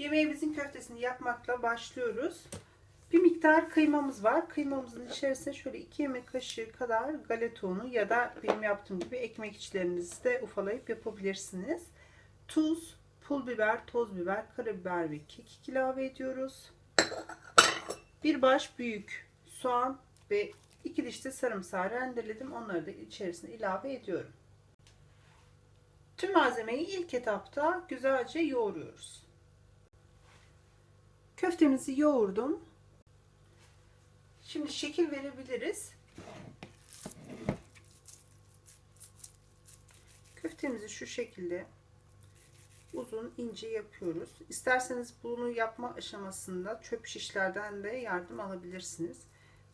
Yemeğimizin köftesini yapmakla başlıyoruz. Bir miktar kıymamız var. Kıymamızın içerisine şöyle 2 yemek kaşığı kadar galeta unu ya da benim yaptığım gibi ekmek içlerinizi de ufalayıp yapabilirsiniz. Tuz, pul biber, toz biber, karabiber ve kekik ilave ediyoruz. Bir baş büyük soğan ve iki diş de sarımsağı rendeledim. Onları da içerisine ilave ediyorum. Tüm malzemeyi ilk etapta güzelce yoğuruyoruz. Köftemizi yoğurdum. Şimdi şekil verebiliriz. Köftemizi şu şekilde uzun ince yapıyoruz. İsterseniz bunu yapma aşamasında çöp şişlerden de yardım alabilirsiniz.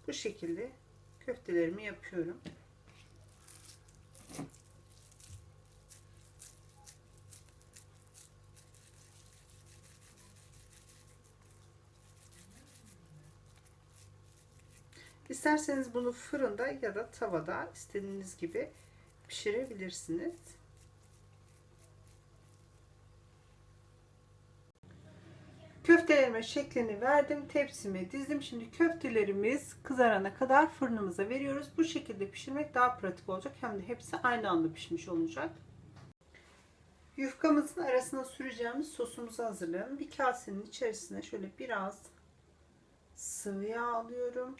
Bu şekilde köftelerimi yapıyorum. İsterseniz bunu fırında ya da tavada istediğiniz gibi pişirebilirsiniz. Köftelerime şeklini verdim. Tepsime dizdim. Şimdi köftelerimiz kızarana kadar fırınımıza veriyoruz. Bu şekilde pişirmek daha pratik olacak. Hem de hepsi aynı anda pişmiş olacak. Yufkamızın arasına süreceğimiz sosumuzu hazırlayalım. Bir kasenin içerisine şöyle biraz sıvı yağ alıyorum.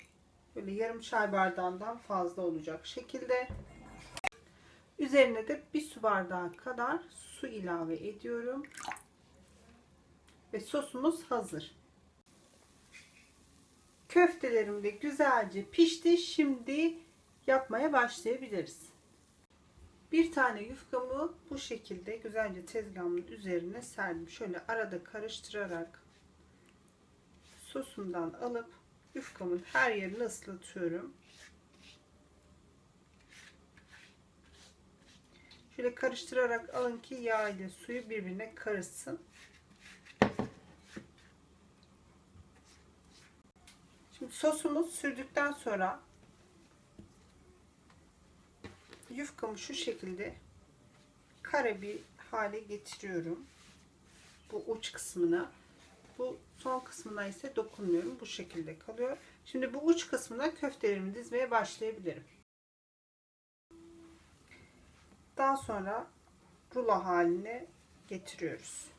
Böyle yarım çay bardağından fazla olacak şekilde. Üzerine de bir su bardağı kadar su ilave ediyorum. Ve sosumuz hazır. Köftelerim de güzelce pişti. Şimdi yapmaya başlayabiliriz. Bir tane yufkamı bu şekilde güzelce tezgahımın üzerine serdim. Şöyle arada karıştırarak sosumdan alıp yufkamın her yerini ıslatıyorum. Şöyle karıştırarak alın ki yağ ile suyu birbirine karışsın. Şimdi sosumuz sürdükten sonra yufkamı şu şekilde kare bir hale getiriyorum. Bu uç kısmına. Bu son kısmına ise dokunmuyorum. Bu şekilde kalıyor. Şimdi bu uç kısmına köftelerimi dizmeye başlayabilirim. Daha sonra rulo haline getiriyoruz.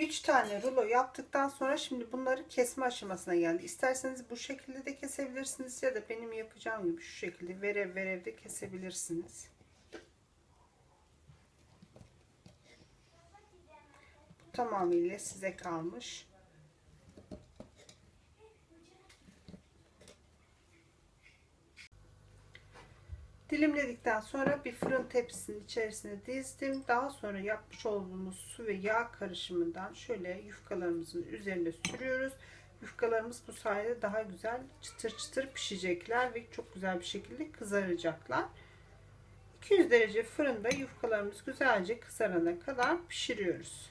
Üç tane rulo yaptıktan sonra şimdi bunları kesme aşamasına geldi. İsterseniz bu şekilde de kesebilirsiniz ya da benim yapacağım gibi şu şekilde verev verev de kesebilirsiniz. Tamamıyla size kalmış. Dilimledikten sonra bir fırın tepsisinin içerisine dizdim. Daha sonra yapmış olduğumuz su ve yağ karışımından şöyle yufkalarımızın üzerine sürüyoruz. Yufkalarımız bu sayede daha güzel çıtır çıtır pişecekler ve çok güzel bir şekilde kızaracaklar. 200 derece fırında yufkalarımız güzelce kızarana kadar pişiriyoruz.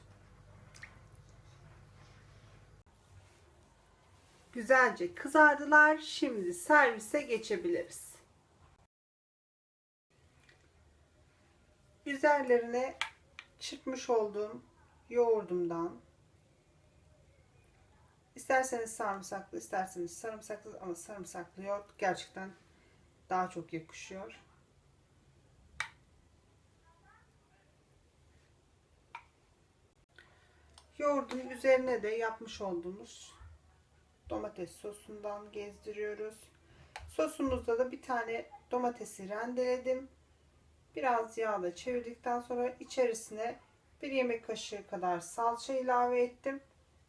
Güzelce kızardılar. Şimdi servise geçebiliriz. Üzerlerine çırpmış olduğum yoğurdumdan isterseniz sarımsaklı isterseniz sarımsaksız ama sarımsaklı yoğurt gerçekten daha çok yakışıyor. Yoğurdun üzerine de yapmış olduğumuz domates sosundan gezdiriyoruz. Sosumuzda da bir tane domatesi rendeledim. Biraz yağla çevirdikten sonra içerisine bir yemek kaşığı kadar salça ilave ettim.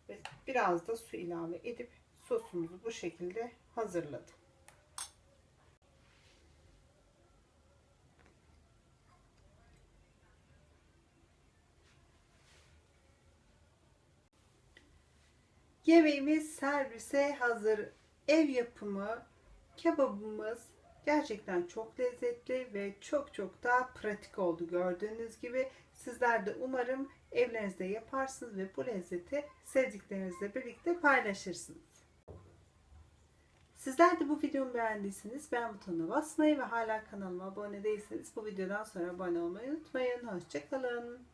Ve biraz da su ilave edip sosumuzu bu şekilde hazırladım. Yemeğimiz servise hazır. Ev yapımı Kebabımız gerçekten çok lezzetli ve çok çok daha pratik oldu gördüğünüz gibi. Sizler de umarım evlerinizde yaparsınız ve bu lezzeti sevdiklerinizle birlikte paylaşırsınız. Sizler de bu videomu beğendiyseniz beğen butonuna basmayı ve hala kanalıma abone değilseniz bu videodan sonra abone olmayı unutmayın. Hoşçakalın.